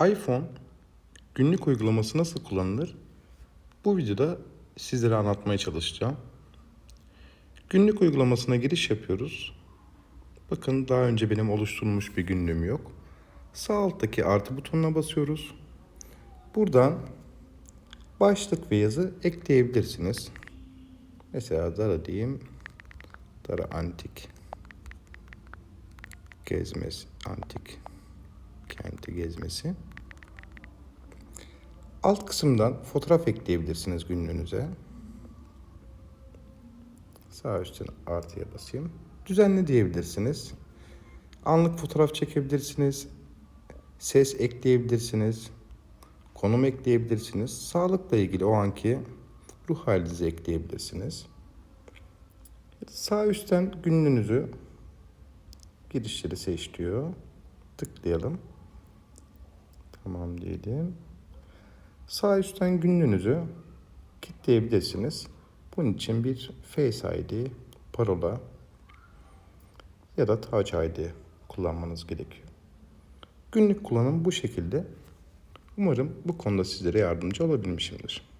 iPhone günlük uygulaması nasıl kullanılır? Bu videoda sizlere anlatmaya çalışacağım. Günlük uygulamasına giriş yapıyoruz. Bakın daha önce benim oluşturulmuş bir günlüğüm yok. Sağ alttaki artı butonuna basıyoruz. Buradan başlık ve yazı ekleyebilirsiniz. Mesela Dara diyeyim. Dara Antik Gezmesi, Antik Kenti Gezmesi. Alt kısımdan fotoğraf ekleyebilirsiniz günlüğünüze. Sağ üstten artıya basayım. Düzenli diyebilirsiniz. Anlık fotoğraf çekebilirsiniz. Ses ekleyebilirsiniz. Konum ekleyebilirsiniz. Sağlıkla ilgili o anki ruh halinizi ekleyebilirsiniz. Sağ üstten günlüğünüzü girişleri seç diyor. Tıklayalım. Tamam diyelim. Sağ üstten günlüğünüzü kilitleyebilirsiniz. Bunun için bir Face ID, parola ya da Touch ID kullanmanız gerekiyor. Günlük kullanım bu şekilde. Umarım bu konuda sizlere yardımcı olabilmişimdir.